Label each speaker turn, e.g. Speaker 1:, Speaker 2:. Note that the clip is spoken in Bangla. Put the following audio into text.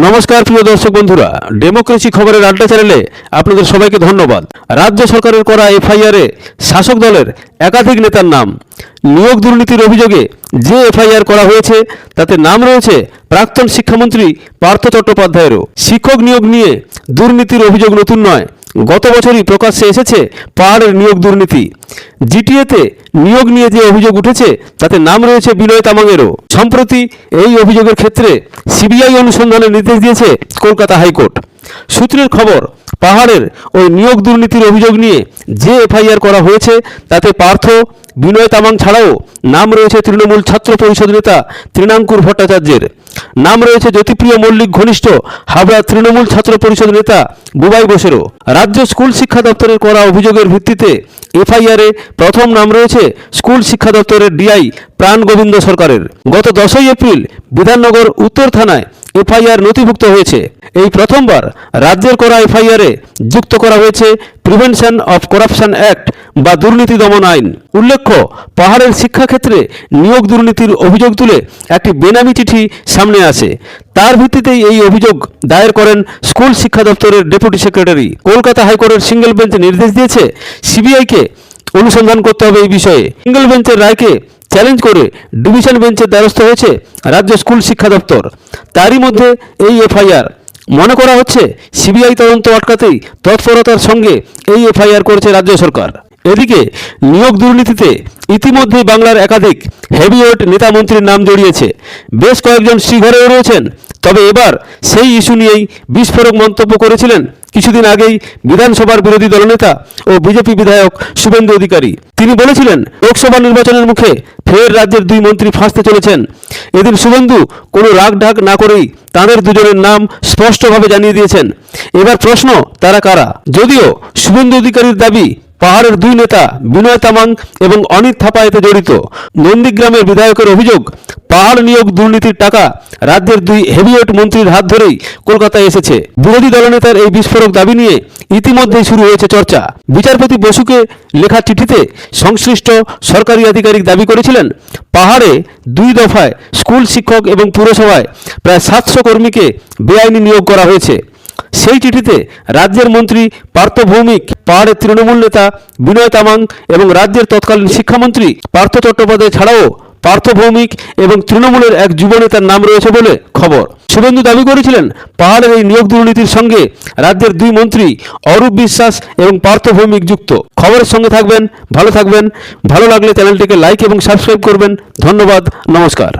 Speaker 1: নমস্কার, প্রিয় দর্শক বন্ধুরা। ডেমোক্রেসি খবরের আড্ডা চ্যানেলে আপনাদের সবাইকে ধন্যবাদ। রাজ্য সরকারের করা এফআইআরে শাসক দলের একাধিক নেতার নাম। নিয়োগ দুর্নীতির অভিযোগে যে এফআইআর করা হয়েছে, তাতে নাম রয়েছে প্রাক্তন শিক্ষামন্ত্রী পার্থ চট্টোপাধ্যায়েরও। শিক্ষক নিয়োগ নিয়ে দুর্নীতির অভিযোগ নতুন নয়। গত বছরই প্রকাশ্যে এসেছে পাহাড়ের নিয়োগ দুর্নীতি। জিটিএতে নিয়োগ নিয়ে যে অভিযোগ উঠেছে, তাতে নাম রয়েছে বিনয় তামাংয়েরও সম্প্রতি এই অভিযোগের ক্ষেত্রে সিবিআই অনুসন্ধানের নির্দেশ দিয়েছে কলকাতা হাইকোর্ট। সূত্রের খবর, পাহাড়ের ওই নিয়োগ দুর্নীতির অভিযোগ নিয়ে যে এফআইআর করা হয়েছে, তাতে পার্থ বিনয় তামাং ছাড়াও নাম রয়েছে তৃণমূল ছাত্র পরিষদ নেতা তৃণাঙ্কুর ভট্টাচার্যের। নাম রয়েছে জ্যোতিপ্রিয় মল্লিক ঘনিষ্ঠ হাবড়া তৃণমূল ছাত্র পরিষদ নেতা বুবাই বোসেরও। রাজ্য স্কুল শিক্ষা দপ্তরের করা অভিযোগের ভিত্তিতে এফআইআরে প্রথম নাম রয়েছে স্কুল শিক্ষা দপ্তরের ডিআই প্রাণ গোবিন্দ সরকারের। গত দশই এপ্রিল বিধাননগর উত্তর থানায় এফআইআর নথিভুক্ত হয়েছে। এই প্রথমবার রাজ্যের করা এফআইআরে যুক্ত করা হয়েছে প্রিভেনশন অফ করাপশন অ্যাক্ট বা দুর্নীতি দমন আইন। উল্লেখ্য, পাহাড়ের শিক্ষাক্ষেত্রে নিয়োগ দুর্নীতির অভিযোগ তুলে একটি বেনামি চিঠি সামনে আসে। তার ভিত্তিতেই এই অভিযোগ দায়ের করেন স্কুল শিক্ষা দপ্তরের ডেপুটি সেক্রেটারি। কলকাতা হাইকোর্টের সিঙ্গেল বেঞ্চ নির্দেশ দিয়েছে, সিবিআইকে অনুসন্ধান করতে হবে এই বিষয়ে। সিঙ্গেল বেঞ্চের রায়কে চ্যালেঞ্জ করে ডিভিশন বেঞ্চের দ্বারস্থ হয়েছে রাজ্য স্কুল শিক্ষা দপ্তর। তারই মধ্যে এই এফআইআর, মনে করা হচ্ছে সিবিআই তদন্ত আটকাতেই তৎপরতার সঙ্গে এই এফআইআর করেছে রাজ্য সরকার। এদিকে নিয়োগ দুর্নীতিতে ইতিমধ্যেই বাংলার একাধিক হেভিওয়েট নেতা মন্ত্রীর নাম জড়িয়েছে। বেশ কয়েকজন শ্রীঘরেও রয়েছেন, তবে এবার সেই ইস্যু নিয়েই বিস্ফোরক মন্তব্য করেছিলেন কিছুদিন আগেই বিধানসভার বিরোধী দলনেতা ও বিজেপি বিধায়ক শুভেন্দু অধিকারী। তিনি বলেছিলেন, লোকসভা নির্বাচনের মুখে ফের রাজ্যের দুই মন্ত্রী ফাঁসতে চলেছেন। এদিন শুভেন্দু কোনো রাগ ঢাক না করেই তাঁদের দুজনের নাম স্পষ্টভাবে জানিয়ে দিয়েছেন। এবার প্রশ্ন, তারা কারা? যদিও শুভেন্দু অধিকারীর দাবি পাহাড়ের দুই নেতা, বিনয় তামাং এবং অনিত থাপা এতে জড়িত। নন্দীগ্রামের বিধায়কের অভিযোগ, পাহাড় নিয়োগ দুর্নীতির টাকা রাজ্যের দুই হেভিওয়েট মন্ত্রীর হাত ধরেই কলকাতায় এসেছে। বিরোধী দলনেতার এই বিস্ফোরক দাবি নিয়ে ইতিমধ্যেই শুরু হয়েছে চর্চা। বিচারপতি বসুকে লেখা চিঠিতে সংশ্লিষ্ট সরকারি আধিকারিক দাবি করেছিলেন, পাহাড়ে দুই দফায় স্কুল শিক্ষক এবং পুরসভায় প্রায় সাতশো কর্মীকে বেআইনি নিয়োগ করা হয়েছে। সেই চিঠিতে রাজ্যের মন্ত্রী পার্থ ভৌমিক পাহাড়ের তৃণমূল নেতা বিনয় তামাং এবং রাজ্যের তৎকালীন শিক্ষামন্ত্রী পার্থ চট্টোপাধ্যায় ছাড়াও পার্থ ভৌমিক এবং তৃণমূলের এক যুব নেতার নাম রয়েছে বলে খবর। শুভেন্দু দাবি করেছিলেন, পাহাড়ের এই নিয়োগ দুর্নীতির সঙ্গে রাজ্যের দুই মন্ত্রী অরূপ বিশ্বাস এবং পার্থ ভৌমিক যুক্ত। খবরের সঙ্গে থাকবেন, ভালো থাকবেন, ভালো লাগলে চ্যানেলটিকে লাইক এবং সাবস্ক্রাইব করবেন। ধন্যবাদ, নমস্কার।